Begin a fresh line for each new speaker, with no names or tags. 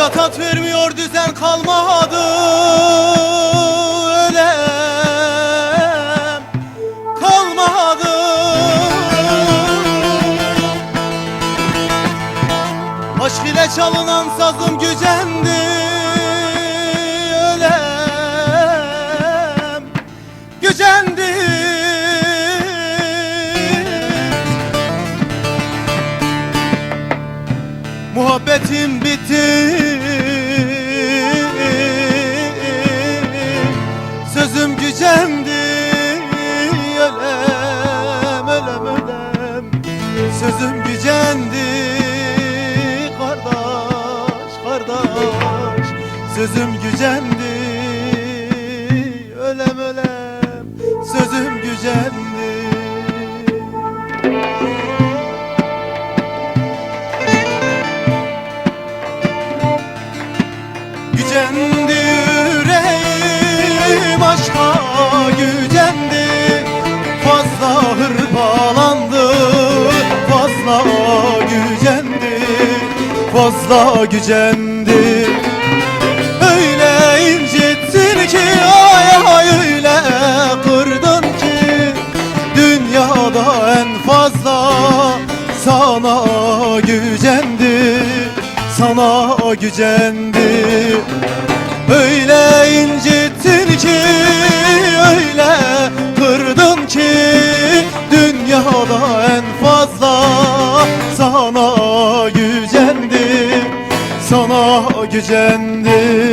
Dünya tat vermiyor düzen kalmadı ölem kalmadı. Aşk ile çalınan sazım gücendi Muhabbetim bitti. Sözüm gücendi Ölem, ölem, ölem. Sözüm gücendi Kardeş, kardeş. Sözüm gücendi Ölem, ölem. Sözüm Gücendi Fazla gücendi Öyle incittin ki ay ay öyle kırdın ki. Dünyada en fazla sana gücendi Sana gücendi. Öyle incittin ki Öyle gücendi